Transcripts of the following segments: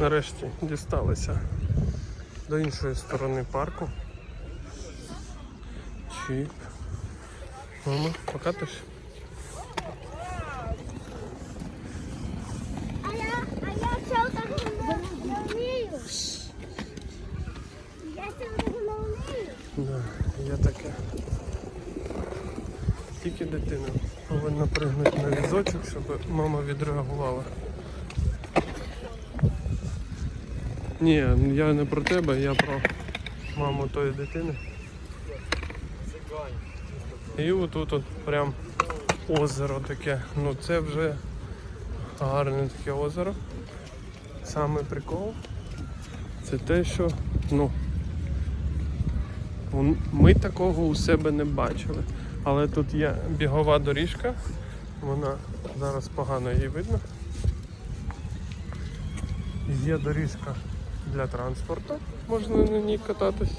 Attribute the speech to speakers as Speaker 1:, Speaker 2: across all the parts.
Speaker 1: нарешті дісталися до іншої сторони парку. Чіп. Мама, покатиш?
Speaker 2: А я, а я цього так не вмію. Я цього так не вмію.
Speaker 1: Да, я таке. Тільки дитина повинна пригнути на візочок, щоб мама відреагувала. Ні, я не про тебе, я про маму тої дитини. І отут от прям озеро таке. Ну це вже гарне таке озеро. Саме прикол. Це те, що ну, Ми такого у себе не бачили. Але тут є бігова доріжка. Вона зараз погано її видно. Є доріжка для транспорту, можна на ній кататись.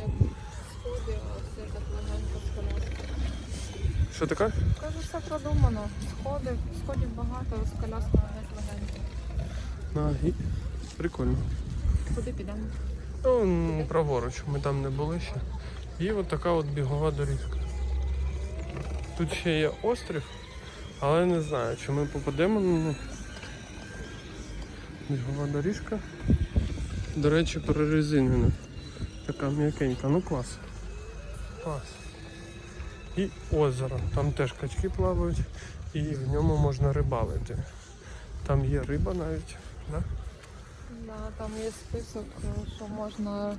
Speaker 1: Що таке?
Speaker 3: Кажу, все продумано. Сходи, сходів багато, з коляскою геть легенько.
Speaker 1: І... Прикольно.
Speaker 3: Куди підемо?
Speaker 1: Ну, праворуч, ми там не були ще. І от така от бігова доріжка. Тут ще є острів, але не знаю, чи ми попадемо на. Бігова доріжка. До речі, прорезинена. Така м'якенька, ну клас. Клас. І озеро. Там теж качки плавають і в ньому можна рибалити. Там є риба навіть. Да?
Speaker 3: Да, там є список, що можна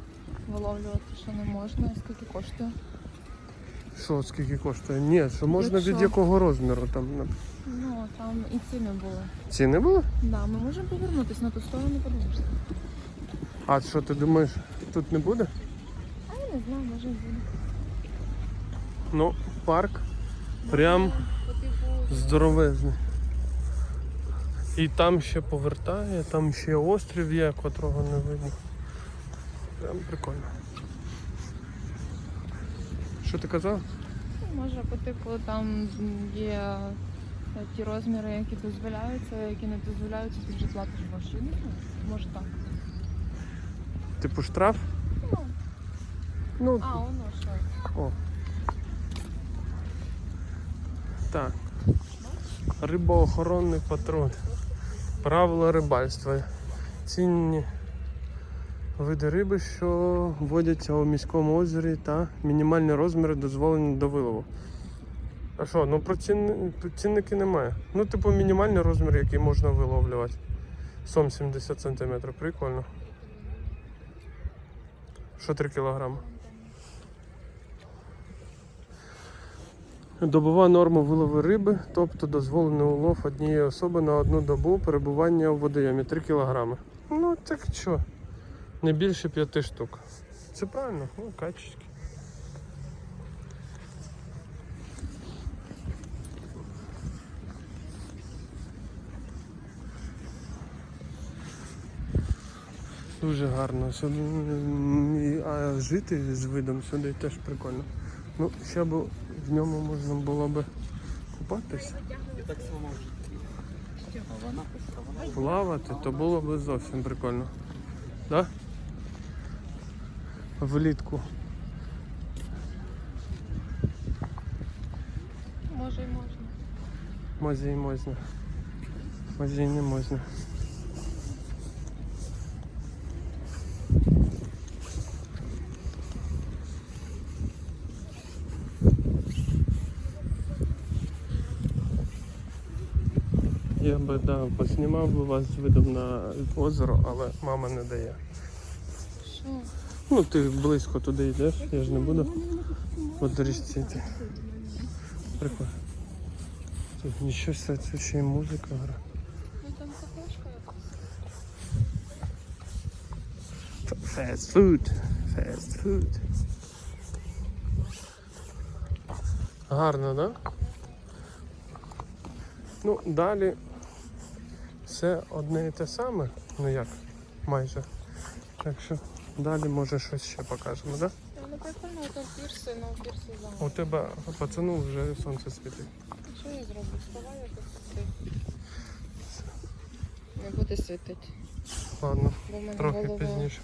Speaker 3: виловлювати, що не можна, і скільки коштує.
Speaker 1: Що, скільки коштує? Ні, що можна від якого розміру там.
Speaker 3: Ну, там і ціни були.
Speaker 1: Ціни були?
Speaker 3: Да, ми можемо повернутися на ту сторону, подивишся.
Speaker 1: А що ти думаєш, тут не буде?
Speaker 3: А я не знаю, може і буде.
Speaker 1: Ну, парк прям здоровезний. І там ще повертає, там ще острів є, котрого не видно. Прям прикольно. Що ти казав?
Speaker 3: Може, по типу там є ті розміри, які дозволяються, які не дозволяються, ти вже платиш. Не. Може так.
Speaker 1: Типу штраф?
Speaker 3: Ну, а, воно що.
Speaker 1: О. Так. Рибоохоронний патруль. Правила рибальства. Цінні види риби, що водяться у міському озері та мінімальні розміри дозволені до вилову. А що, ну про тут цінники немає. Ну, типу, мінімальний розмір, який можна виловлювати. Сом 70 см. Прикольно. Що 3 кілограми? Добова норма вилови риби, тобто дозволений улов однієї особи на одну добу перебування у водойомі 3 кг. Ну так що? Не більше 5 штук. Це правильно, ну качечки. Дуже гарно. Сюди, а жити з видом сюди теж прикольно. Ну, ще б в ньому можна було би купатися. Плавати, то було б зовсім прикольно. Да? Влітку.
Speaker 3: Може і можна.
Speaker 1: Може і можна. Може і не можна. Я би да, поснімав би вас з видом на озеро, але мама не дає.
Speaker 3: Що?
Speaker 1: Ну ти близько туди йдеш, я ж не буду по доріжці йти. Прикольно. Тут нічого це ще й музика гра.
Speaker 3: Ну.
Speaker 1: Fast food. Fast food. Гарно, да? Ну, далі все одне і те саме. Ну як, майже. Так що далі може щось ще покажемо, да?
Speaker 3: Та Ну прикольно, там пірси, ну пірси
Speaker 1: У тебе пацану вже сонце світить.
Speaker 3: Що я зроблю? Вставай якось туди. Не буде світити.
Speaker 1: Ладно, трохи
Speaker 3: голова
Speaker 1: пізніше.